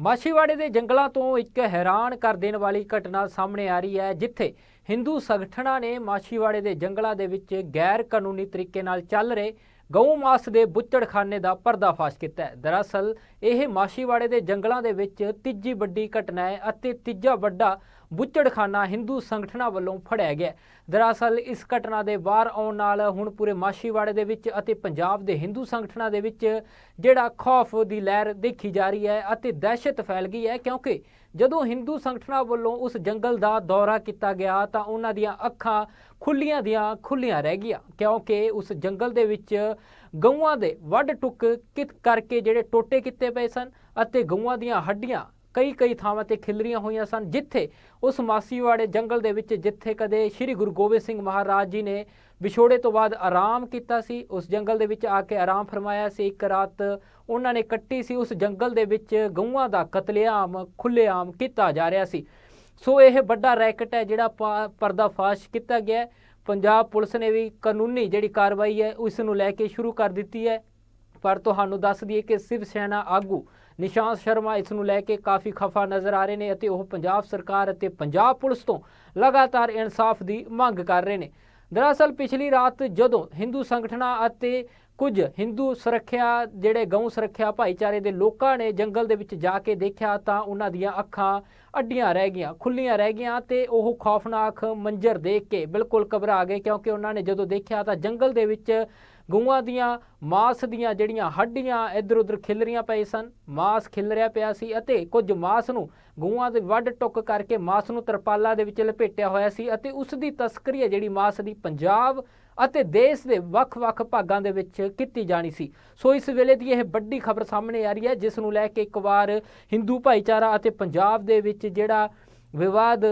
ਮਾਛੀਵਾੜੇ ਦੇ ਜੰਗਲਾਂ ਤੋਂ ਇੱਕ ਹੈਰਾਨ ਕਰ ਦੇਣ ਵਾਲੀ ਘਟਨਾ ਸਾਹਮਣੇ ਆ ਰਹੀ ਹੈ, ਜਿੱਥੇ ਹਿੰਦੂ ਸੰਗਠਨਾਂ ਨੇ ਮਾਛੀਵਾੜੇ ਦੇ ਜੰਗਲਾਂ ਦੇ ਵਿੱਚ ਗੈਰ ਕਾਨੂੰਨੀ ਤਰੀਕੇ ਨਾਲ ਚੱਲ ਰਹੇ ਗਊ ਮਾਸ ਦੇ ਬੁੱਚੜਖਾਨੇ ਦਾ ਪਰਦਾਫਾਸ਼ ਕੀਤਾ ਹੈ। ਦਰਅਸਲ, ਇਹ ਮਾਛੀਵਾੜੇ ਦੇ ਜੰਗਲਾਂ ਦੇ ਵਿੱਚ ਤੀਜੀ ਵੱਡੀ ਘਟਨਾ ਹੈ ਅਤੇ ਤੀਜਾ ਵੱਡਾ ਬੁੱਚੜਖਾਨਾ ਹਿੰਦੂ ਸੰਗਠਨਾਂ ਵੱਲੋਂ ਫੜਿਆ ਗਿਆ। ਦਰਅਸਲ, ਇਸ ਘਟਨਾ ਦੇ ਬਾਹਰ ਆਉਣ ਨਾਲ ਹੁਣ ਪੂਰੇ ਮਾਛੀਵਾੜੇ ਦੇ ਵਿੱਚ ਅਤੇ ਪੰਜਾਬ ਦੇ ਹਿੰਦੂ ਸੰਗਠਨਾਂ ਦੇ ਵਿੱਚ ਜਿਹੜਾ ਖੌਫ ਦੀ ਲਹਿਰ ਦੇਖੀ ਜਾ ਰਹੀ ਹੈ ਅਤੇ ਦਹਿਸ਼ਤ ਫੈਲ ਗਈ ਹੈ, ਕਿਉਂਕਿ ਜਦੋਂ ਹਿੰਦੂ ਸੰਗਠਨਾਂ ਵੱਲੋਂ ਉਸ ਜੰਗਲ ਦਾ ਦੌਰਾ ਕੀਤਾ ਗਿਆ, ਤਾਂ ਉਹਨਾਂ ਦੀਆਂ ਅੱਖਾਂ ਖੁੱਲੀਆਂ ਦੀਆਂ ਖੁੱਲੀਆਂ ਰਹਿ ਗਈਆਂ, ਕਿਉਂਕਿ ਉਸ ਜੰਗਲ ਦੇ ਵਿੱਚ ਗਊਆਂ ਦੇ ਵੱਢ ਟੁੱਕ ਕਿਤ ਕਰਕੇ ਜਿਹੜੇ ਟੋਟੇ ਕੀਤੇ ਪਏ ਸਨ ਅਤੇ ਗਊਆਂ ਦੀਆਂ ਹੱਡੀਆਂ ਕਈ ਕਈ ਥਾਵਾਂ ਤੇ ਖਿਲਰੀਆਂ ਹੋਈਆਂ ਸਨ, ਜਿੱਥੇ ਉਸ ਮਾਸੀਵਾੜੇ ਜੰਗਲ ਦੇ ਵਿੱਚ, ਜਿੱਥੇ ਕਦੇ ਸ੍ਰੀ ਗੁਰੂ ਗੋਬਿੰਦ ਸਿੰਘ ਮਹਾਰਾਜ ਜੀ ਨੇ ਵਿਛੋੜੇ ਤੋਂ ਬਾਅਦ ਆਰਾਮ ਕੀਤਾ ਸੀ, ਉਸ ਜੰਗਲ ਦੇ ਵਿੱਚ ਆ ਕੇ ਆਰਾਮ ਫਰਮਾਇਆ ਸੀ। ਇੱਕ ਰਾਤ ਉਹਨਾਂ ਨੇ ਕੱਟੀ ਸੀ, ਉਸ ਜੰਗਲ ਦੇ ਵਿੱਚ ਗਊਆਂ ਦਾ ਕਤਲੇਆਮ ਖੁੱਲੇਆਮ ਕੀਤਾ ਜਾ ਰਿਹਾ ਸੀ। ਸੋ ਇਹ ਵੱਡਾ ਰੈਕਟ ਹੈ, ਜਿਹੜਾ ਪਾ- ਪਰਦਾਫਾਸ਼ ਕੀਤਾ ਗਿਆ ਪੰਜਾਬ ਪੁਲਿਸ ਨੇ ਵੀ ਕਾਨੂੰਨੀ ਜਿਹੜੀ ਕਾਰਵਾਈ ਹੈ, ਉਸ ਨੂੰ ਲੈ ਕੇ ਸ਼ੁਰੂ ਕਰ ਦਿੱਤੀ ਹੈ। ਪਰ ਤੁਹਾਨੂੰ ਦੱਸ ਦਈਏ ਕਿ ਸਿਵ ਸੈਨਾ ਆਗੂ ਨਿਸ਼ਾਂਤ ਸ਼ਰਮਾ ਇਸ ਨੂੰ ਲੈ ਕੇ ਕਾਫੀ ਖਫਾ ਨਜ਼ਰ ਆ ਰਹੇ ਨੇ ਅਤੇ ਉਹ ਪੰਜਾਬ ਸਰਕਾਰ ਅਤੇ ਪੰਜਾਬ ਪੁਲਿਸ ਤੋਂ ਲਗਾਤਾਰ ਇਨਸਾਫ ਦੀ ਮੰਗ ਕਰ ਰਹੇ ਨੇ। ਦਰਅਸਲ ਪਿਛਲੀ ਰਾਤ ਜਦੋਂ ਹਿੰਦੂ ਸੰਗਠਨਾਂ ਅਤੇ ਕੁਝ ਹਿੰਦੂ ਸੁਰੱਖਿਆ, ਜਿਹੜੇ ਗਊ ਸੁਰੱਖਿਆ ਭਾਈਚਾਰੇ ਦੇ ਲੋਕਾਂ ਨੇ ਜੰਗਲ ਦੇ ਵਿੱਚ ਜਾ ਕੇ ਦੇਖਿਆ ਤਾਂ ਉਹਨਾਂ ਦੀਆਂ ਅੱਖਾਂ ਅੱਡੀਆਂ ਰਹਿ ਗਈਆਂ ਖੁੱਲੀਆਂ ਰਹਿ ਗਈਆਂ ਤੇ ਉਹ ਖੌਫਨਾਕ ਮੰਜ਼ਰ ਦੇਖ ਕੇ ਬਿਲਕੁਲ ਘਬਰਾ ਗਏ ਕਿਉਂਕਿ ਉਹਨਾਂ ਨੇ ਜਦੋਂ ਦੇਖਿਆ ਤਾਂ ਜੰਗਲ ਦੇ ਵਿੱਚ ਗਊਆਂ ਦੀਆਂ, ਮਾਸ ਦੀਆਂ ਜਿਹੜੀਆਂ ਹੱਡੀਆਂ ਇੱਧਰ ਉੱਧਰ ਖਿਲਰੀਆਂ ਪਏ ਸਨ, ਮਾਸ ਖਿਲਰਿਆ ਪਿਆ ਸੀ ਅਤੇ ਕੁਝ ਮਾਸ ਨੂੰ ਗਊਆਂ ਦੇ ਵੱਢ ਟੁੱਕ ਕਰਕੇ ਮਾਸ ਨੂੰ ਤਰਪਾਲਾਂ ਦੇ ਵਿੱਚ ਲਪੇਟਿਆ ਹੋਇਆ ਸੀ ਅਤੇ ਉਸ ਦੀ ਤਸਕਰੀ ਹੈ ਜਿਹੜੀ ਮਾਸ ਦੀ ਪੰਜਾਬ ਅਤੇ ਦੇਸ਼ ਦੇ ਵੱਖ-ਵੱਖ ਭਾਗਾਂ ਦੇ ਵਿੱਚ ਕੀਤੀ ਜਾਣੀ ਸੀ। ਸੋ ਇਸ ਵੇਲੇ ਦੀ ਇਹ ਵੱਡੀ ਖਬਰ ਸਾਹਮਣੇ ਆ ਰਹੀ ਹੈ, ਜਿਸ ਨੂੰ ਲੈ ਕੇ ਇੱਕ ਵਾਰ ਹਿੰਦੂ ਭਾਈਚਾਰਾ ਅਤੇ ਪੰਜਾਬ ਦੇ ਵਿੱਚ ਜਿਹੜਾ ਵਿਵਾਦ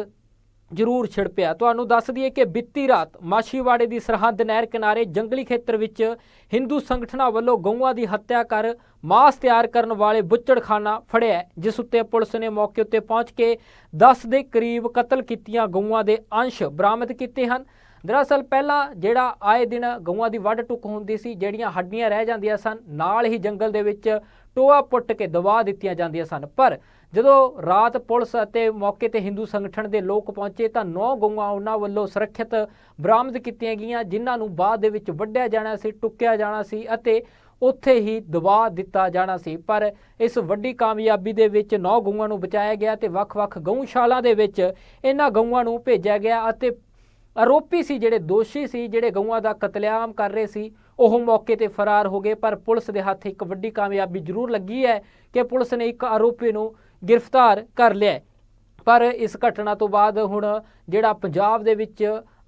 ਜ਼ਰੂਰ ਛਿੜ ਪਿਆ। ਤੁਹਾਨੂੰ ਦੱਸ ਦਈਏ ਕਿ ਬੀਤੀ ਰਾਤ ਮਾਛੀਵਾੜੇ ਦੀ ਸਰਹੱਦ ਨਹਿਰ ਕਿਨਾਰੇ ਜੰਗਲੀ ਖੇਤਰ ਵਿੱਚ ਹਿੰਦੂ ਸੰਗਠਨਾਂ ਵੱਲੋਂ ਗਊਆਂ ਦੀ ਹੱਤਿਆ ਕਰ ਮਾਸ ਤਿਆਰ ਕਰਨ ਵਾਲੇ ਬੁੱਚੜਖਾਨਾ ਫੜਿਆ ਜਿਸ ਉੱਤੇ ਪੁਲਿਸ ਨੇ ਮੌਕੇ ਉੱਤੇ ਪਹੁੰਚ ਕੇ 10 ਦੇ ਕਰੀਬ ਕਤਲ ਕੀਤੀਆਂ ਗਊਆਂ ਦੇ ਅੰਸ਼ ਬਰਾਮਦ ਕੀਤੇ ਹਨ। ਦਰਅਸਲ ਪਹਿਲਾਂ ਜਿਹੜਾ ਆਏ ਦਿਨ ਗਊਆਂ ਦੀ ਵੱਢ ਟੁੱਕ ਹੁੰਦੀ ਸੀ, ਜਿਹੜੀਆਂ ਹੱਡੀਆਂ ਰਹਿ ਜਾਂਦੀਆਂ ਸਨ, ਨਾਲ ਹੀ ਜੰਗਲ ਦੇ ਵਿੱਚ ਟੋਆ ਪੁੱਟ ਕੇ ਦਬਾ ਦਿੱਤੀਆਂ ਜਾਂਦੀਆਂ ਸਨ। ਪਰ ਜਦੋਂ ਰਾਤ ਪੁਲਿਸ ਅਤੇ ਮੌਕੇ ਤੇ ਹਿੰਦੂ ਸੰਗਠਨ ਦੇ ਲੋਕ ਪਹੁੰਚੇ ਤਾਂ ਨੌ ਗਊਆਂ ਉਹਨਾਂ ਵੱਲੋਂ ਸੁਰੱਖਿਅਤ ਬਰਾਮਦ ਕੀਤੀਆਂ ਗਈਆਂ, ਜਿਨ੍ਹਾਂ ਨੂੰ ਬਾਅਦ ਦੇ ਵਿੱਚ ਵੱਢਿਆ ਜਾਣਾ ਸੀ, ਟੁੱਕਿਆ ਜਾਣਾ ਸੀ ਅਤੇ ਉੱਥੇ ਹੀ ਦਬਾ ਦਿੱਤਾ ਜਾਣਾ ਸੀ। ਪਰ ਇਸ ਵੱਡੀ ਕਾਮਯਾਬੀ ਦੇ ਵਿੱਚ 9 ਗਊਆਂ ਨੂੰ ਬਚਾਇਆ ਗਿਆ ਤੇ ਵੱਖ-ਵੱਖ ਗਊਸ਼ਾਲਾ ਦੇ ਵਿੱਚ ਇਹਨਾਂ ਗਊਆਂ ਨੂੰ ਭੇਜਿਆ ਗਿਆ ਅਤੇ ਆਰੋਪੀ ਸੀ ਜਿਹੜੇ ਦੋਸ਼ੀ ਸੀ, ਜਿਹੜੇ ਗਊਆਂ ਦਾ ਕਤਲੇਆਮ ਕਰ ਰਹੇ ਸੀ। ਉਹ ਮੌਕੇ ਤੇ ਫਰਾਰ ਹੋ ਗਏ, ਪਰ ਪੁਲਿਸ ਦੇ ਹੱਥ ਇੱਕ ਵੱਡੀ ਕਾਮਯਾਬੀ ਜ਼ਰੂਰ ਲੱਗੀ ਹੈ ਕਿ ਪੁਲਿਸ ਨੇ ਇੱਕ ਆਰੋਪੀ ਨੂੰ ਗ੍ਰਿਫਤਾਰ ਕਰ ਲਿਆ ਪਰ ਇਸ ਘਟਨਾ ਤੋਂ ਬਾਅਦ ਹੁਣ ਜਿਹੜਾ ਪੰਜਾਬ ਦੇ ਵਿੱਚ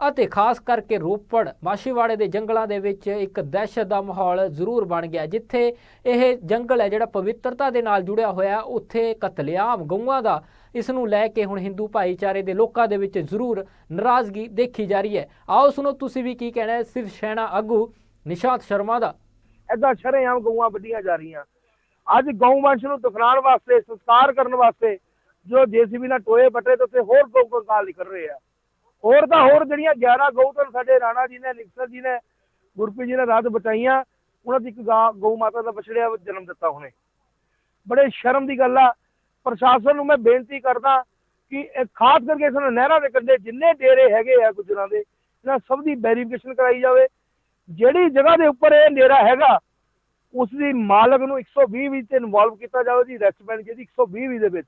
ਅਤੇ ਖਾਸ ਕਰਕੇ ਰੋਪੜ, ਮਾਛੀਵਾੜੇ ਦੇ ਜੰਗਲਾਂ ਦੇ ਵਿੱਚ ਇੱਕ ਦਹਿਸ਼ਤ ਦਾ ਮਾਹੌਲ ਜ਼ਰੂਰ ਬਣ ਗਿਆ, ਜਿੱਥੇ ਇਹ ਜੰਗਲ ਹੈ ਜਿਹੜਾ ਪਵਿੱਤਰਤਾ ਦੇ ਨਾਲ ਜੁੜਿਆ ਹੋਇਆ, ਉੱਥੇ ਕਤਲੇਆਮ ਗਊਆਂ ਦਾ, ਇਸ ਨੂੰ ਲੈ ਕੇ ਹੁਣ ਹਿੰਦੂ ਭਾਈਚਾਰੇ ਦੇ ਲੋਕਾਂ ਦੇ ਵਿੱਚ ਜ਼ਰੂਰ ਨਾਰਾਜ਼ਗੀ ਦੇਖੀ ਜਾ ਰਹੀ ਹੈ। ਆਓ ਸੁਣੋ, ਤੁਸੀਂ ਵੀ ਕੀ ਕਹਿਣਾ ਹੈ? ਸਿਵ ਸੈਨਾ ਆਗੂ ਨਿਸ਼ਾਂਤ ਸ਼ਰਮਾ ਦਾ। ਏਦਾਂ ਸ਼ਰੇਆਮ ਗਊਆਂ ਵੱਢੀਆਂ ਜਾ ਰਹੀਆਂ। ਅੱਜ ਗਊ ਵੰਸ਼ ਨੂੰ ਦਫਨਾਉਣ ਵਾਸਤੇ, ਸੰਸਕਾਰ ਕਰਨ ਵਾਸਤੇ, ਜੋ ਜੀਸੀਬੀ ਨਾਲ ਟੋਏ ਪੱਟੇ ਤੇ ਉੱਤੇ ਹੋਰ ਗਊ ਕੰਕਾਲ ਨਿਕਲ ਰਹੇ ਆ। ਹੋਰ ਤਾਂ ਹੋਰ ਜਿਹੜੀਆਂ 11 ਗਊ ਤਾਂ ਸਾਡੇ ਰਾਣਾ ਜੀ ਨੇ ਨਿਕਸਰ ਜੀ ਨੇ, ਗੁਰਪ੍ਰੀਤ ਜੀ ਨੇ ਰਾਤ ਬਚਾਈਆਂ, ਉਹਨਾਂ ਦੀ ਇੱਕ ਗਊ ਮਾਤਾ ਦਾ ਬਛੜਿਆ ਜਨਮ ਦਿੱਤਾ ਹੁਣੇ ਬੜੇ ਸ਼ਰਮ ਦੀ ਗੱਲ ਆ। ਪ੍ਰਸ਼ਾਸਨ ਨੂੰ ਮੈਂ ਬੇਨਤੀ ਕਰਦਾ ਕਿ ਇਹ ਖਾਸ ਕਰਕੇ ਇਸ ਨਹਿਰਾਂ ਦੇ ਕੰਢੇ ਜਿੰਨੇ ਡੇਰੇ ਹੈਗੇ ਆ ਗੁਜਰਾਂ ਦੇ, ਇਹਨਾਂ ਸਭ ਦੀ ਵੈਰੀਫਿਕੇਸ਼ਨ ਕਰਾਈ ਜਾਵੇ। ਜਿਹੜੀ ਜਗ੍ਹਾ ਦੇ ਉੱਪਰ ਇਹ ਡੇਰਾ ਹੈਗਾ, ਉਸ ਦੀ ਮਾਲਕ ਨੂੰ 120 ਵਿੱਚ ਤੇ ਇਨਵੋਲਵ ਕੀਤਾ ਜਾਵੇ ਜੀ ਰੈਸਟੋਰੈਂਟ ਜਿਹਦੀ 120 ਵੀ ਦੇ ਵਿੱਚ।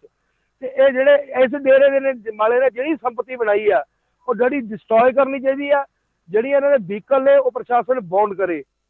ਤੇ ਇਹ ਜਿਹੜੇ ਇਸ ਡੇਰੇ ਦੇ ਮਾਲੇ ਨੇ ਜਿਹੜੀ ਸੰਪਤੀ ਬਣਾਈ ਆ ਉਹ ਜਿਹੜੀ ਡਿਸਟਰੋਏ ਕਰਨੀ ਚਾਹੀਦੀ ਆ ਜਿਹੜੀ ਇਹਨਾਂ ਦੇ ਵਹੀਕਲ ਨੇ, ਉਹ ਪ੍ਰਸ਼ਾਸਨ ਬੌਂਡ ਕਰੇ।